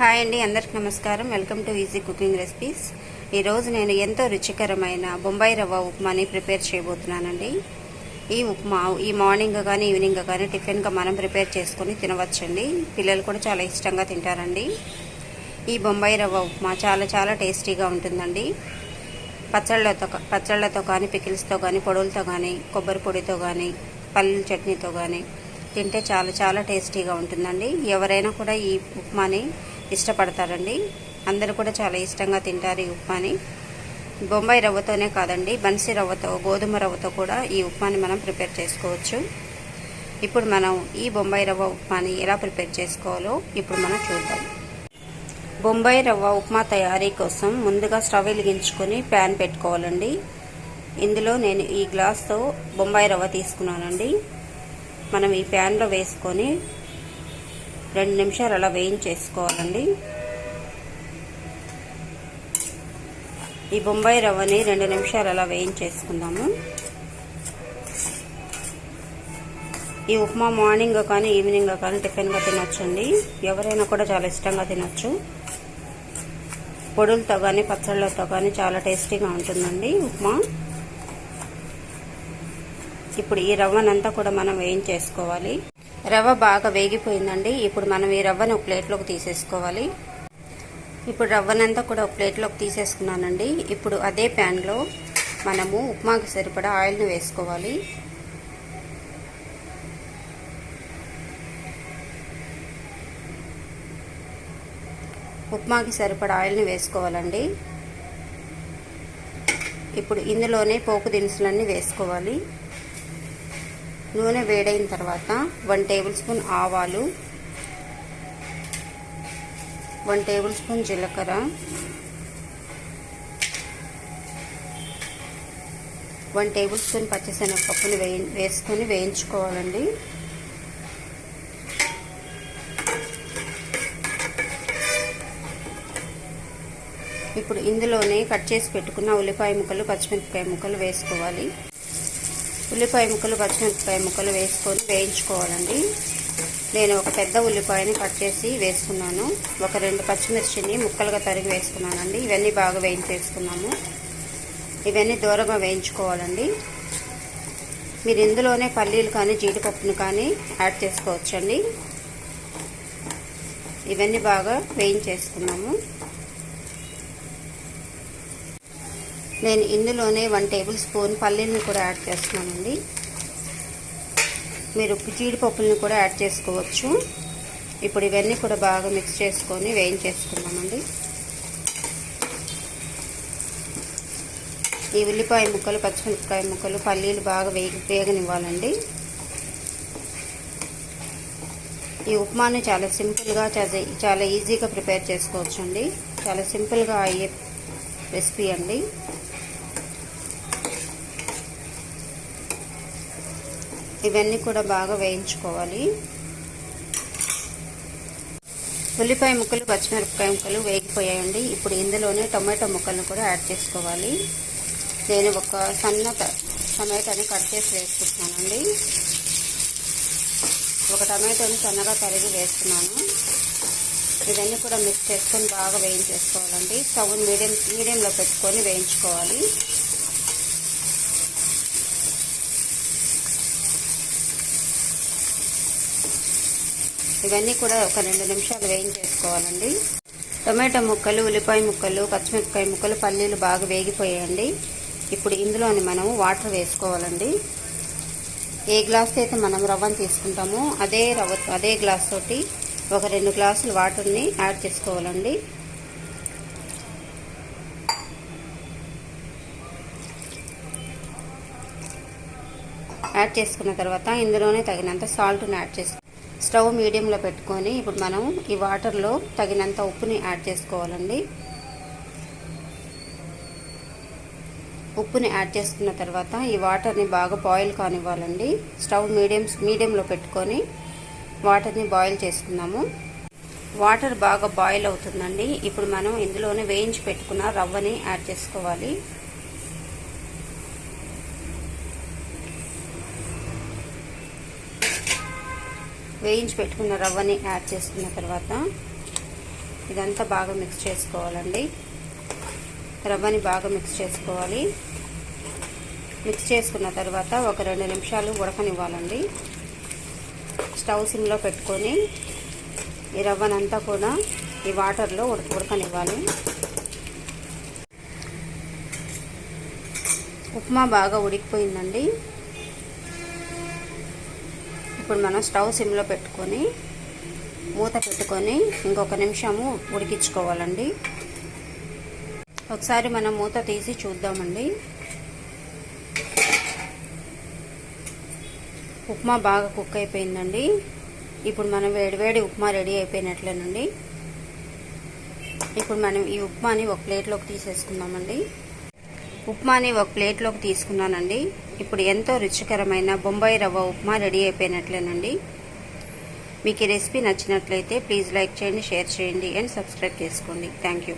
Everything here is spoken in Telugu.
హాయ్ అండి అందరికి నమస్కారం. Welcome to easy cooking recipes. ఈరోజు నేను ఎంతో రుచికరమైన బొంబాయి రవ్వ ఉప్మాని ప్రిపేర్ చేయబోతున్నానండి. ఈ ఉప్మా ఈ మార్నింగ్ కానీ ఈవినింగ్ కానీ టిఫిన్గా మనం ప్రిపేర్ చేసుకొని తినవచ్చండి. పిల్లలు కూడా చాలా ఇష్టంగా తింటారండి. ఈ బొంబాయి రవ్వ ఉప్మా చాలా చాలా టేస్టీగా ఉంటుందండి. పచ్చళ్ళతో పచ్చళ్ళతో కానీ పికిల్స్తో కానీ పొడులతో కానీ కొబ్బరి పొడితో కానీ పల్లీల చట్నీతో కానీ తింటే చాలా చాలా టేస్టీగా ఉంటుందండి. ఎవరైనా కూడా ఈ ఉప్మాని ఇష్టపడతారండి. అందరూ కూడా చాలా ఇష్టంగా తింటారు ఈ ఉప్మాని. బొంబాయి రవ్వతోనే కాదండి బన్సీ రవ్వతో గోధుమ రవ్వతో కూడా ఈ ఉప్మాని మనం ప్రిపేర్ చేసుకోవచ్చు. ఇప్పుడు మనం ఈ బొంబాయి రవ్వ ఉప్మాని ఎలా ప్రిపేర్ చేసుకోవాలో ఇప్పుడు మనం చూద్దాం. బొంబాయి రవ్వ ఉప్మా తయారీ కోసం ముందుగా స్టవ్ వెలిగించుకొని ప్యాన్ పెట్టుకోవాలండి. ఇందులో నేను ఈ గ్లాస్తో బొంబాయి రవ్వ తీసుకున్నానండి. మనం ఈ ప్యాన్లో వేసుకొని రెండు నిమిషాలు అలా వేయించేసుకోవాలండి. ఈ బొంబాయి రవ్వని రెండు నిమిషాలు అలా వేయించేసుకుందాము. ఈ ఉప్మా మార్నింగ్ కానీ ఈవినింగ్ కానీ టిఫిన్గా తినొచ్చండి. ఎవరైనా కూడా చాలా ఇష్టంగా తినొచ్చు. పొడులతో కానీ పచ్చళ్ళతో కానీ చాలా టేస్టీగా ఉంటుందండి ఉప్మా. ఇప్పుడు ఈ రవ్వనంతా కూడా మనం వేయించేసుకోవాలి. రవ్వ బాగా వేగిపోయిందండి. ఇప్పుడు మనం ఈ రవ్వను ఒక ప్లేట్లోకి తీసేసుకోవాలి. ఇప్పుడు రవ్వనంతా కూడా ఒక ప్లేట్లోకి తీసేసుకున్నానండి. ఇప్పుడు అదే ప్యాన్లో మనము ఉప్మాకి సరిపడా ఆయిల్ని వేసుకోవాలి. ఉప్మాకి సరిపడా ఆయిల్ని వేసుకోవాలండి. ఇప్పుడు ఇందులోనే పోపు దినుసులన్నీ వేసుకోవాలి. నూనె వేడైన తర్వాత వన్ టేబుల్ స్పూన్ ఆవాలు వన్ టేబుల్ స్పూన్ జీలకర్ర వన్ టేబుల్ స్పూన్ పచ్చిశనగపప్పుని వేయి వేసుకొని వేయించుకోవాలండి. ఇప్పుడు ఇందులోనే కట్ చేసి పెట్టుకున్న ఉల్లిపాయ ముక్కలు పచ్చిమిరపకాయ ముక్కలు వేసుకోవాలి. ఉల్లిపాయ ముక్కలు పచ్చిమిరపకాయ ముక్కలు వేసుకొని వేయించుకోవాలండి. నేను ఒక పెద్ద ఉల్లిపాయని కట్ చేసి వేసుకున్నాను. ఒక రెండు పచ్చిమిర్చిని ముక్కలుగా తరిగి వేసుకున్నానండి. ఇవన్నీ బాగా వేయించేసుకున్నాము. ఇవన్నీ దూరంగా వేయించుకోవాలండి. మీరు ఇందులోనే పల్లీలు కానీ జీడిపప్పును కానీ యాడ్ చేసుకోవచ్చండి. ఇవన్నీ బాగా వేయించేసుకున్నాము. నేను ఇందులోనే వన్ టేబుల్ స్పూన్ పల్లీలను కూడా యాడ్ చేస్తున్నానండి. మీరు జీడిపప్పులను కూడా యాడ్ చేసుకోవచ్చు. ఇప్పుడు ఇవన్నీ కూడా బాగా మిక్స్ చేసుకొని వేయించేసుకున్నామండి ఈ ఉల్లిపాయ ముక్కలు పచ్చిమిరపకాయ ముక్కలు పల్లీలు బాగా వేగి వేగనివ్వాలండి. ఈ ఉప్మాని చాలా సింపుల్గా చాలా ఈజీగా ప్రిపేర్ చేసుకోవచ్చు అండి చాలా సింపుల్గా అయ్యే రెసిపీ అండి. ఇవన్నీ కూడా బాగా వేయించుకోవాలి. ఉల్లిపాయ ముక్కలు పచ్చిమిరపకాయ ముక్కలు వేగిపోయాయండి. ఇప్పుడు ఇందులోనే టొమాటో ముక్కలను కూడా యాడ్ చేసుకోవాలి. నేను ఒక సన్న టమాటాని కట్ చేసి వేసుకుంటున్నానండి. ఒక టమాటోని సన్నగా తరిగి వేస్తున్నాను. ఇవన్నీ కూడా మిక్స్ చేసుకొని బాగా వేయించేసుకోవాలండి. స్టవ్ మీడియం మీడియంలో పెట్టుకొని వేయించుకోవాలి. ఇవన్నీ కూడా ఒక రెండు నిమిషాలు వేయించేసుకోవాలండి. టొమాటో ముక్కలు ఉల్లిపాయ ముక్కలు పచ్చిమిరపకాయ ముక్కలు పల్లీలు బాగా వేగిపోయాయండి. ఇప్పుడు ఇందులోని మనము వాటర్ వేసుకోవాలండి. ఏ గ్లాస్ అయితే మనం రవ్వను తీసుకుంటామో అదే రవ్వ అదే గ్లాస్ తోటి ఒక రెండు గ్లాసులు వాటర్ని యాడ్ చేసుకోవాలండి. యాడ్ చేసుకున్న తర్వాత ఇందులోనే తగినంత సాల్ట్ని యాడ్ చేసుకోవాలి స్టవ్ మీడియంలో పెట్టుకొని ఇప్పుడు మనం ఈ వాటర్లో తగినంత ఉప్పుని యాడ్ చేసుకోవాలండి. ఉప్పుని యాడ్ చేసుకున్న తర్వాత ఈ వాటర్ని బాగా బాయిల్ కానివ్వాలండి. స్టవ్ మీడియం మీడియంలో పెట్టుకొని వాటర్ని బాయిల్ చేసుకున్నాము వాటర్ బాగా బాయిల్ అవుతుందండి. ఇప్పుడు మనం ఇందులోనే వేయించి పెట్టుకున్న రవ్వని యాడ్ చేసుకోవాలి. వేయించి పెట్టుకున్న రవ్వని యాడ్ చేసుకున్న తర్వాత ఇదంతా బాగా మిక్స్ చేసుకోవాలండి. రవ్వని బాగా మిక్స్ చేసుకోవాలి. మిక్స్ చేసుకున్న తర్వాత ఒక రెండు నిమిషాలు ఉడకనివ్వాలండి. స్టవ్ సిమ్లో పెట్టుకొని ఈ రవ్వనంతా కూడా ఈ వాటర్లో ఉడక ఉడకనివ్వాలి. ఉప్మా బాగా ఉడికిపోయిందండి. ఇప్పుడు మనం స్టవ్ సిమ్లో పెట్టుకొని మూత పెట్టుకొని ఇంకొక నిమిషము ఉడికించుకోవాలండి. ఒకసారి మనం మూత తీసి చూద్దామండి. ఉప్మా బాగా కుక్ అయిపోయిందండి. ఇప్పుడు మనం వేడివేడి ఉప్మా రెడీ అయిపోయినట్లేనండి. ఇప్పుడు మనం ఈ ఉప్మాని ఒక ప్లేట్లోకి తీసేసుకుందామండి. ఉప్మాని ఒక ప్లేట్లోకి తీసుకున్నానండి. ఇప్పుడు ఎంతో రుచికరమైన బొంబాయి రవ్వ ఉప్మా రెడీ అయిపోయినట్లేనండి. మీకు ఈ రెసిపీ నచ్చినట్లయితే ప్లీజ్ లైక్ చేయండి షేర్ చేయండి అండ్ సబ్స్క్రైబ్ చేసుకోండి. Thank you.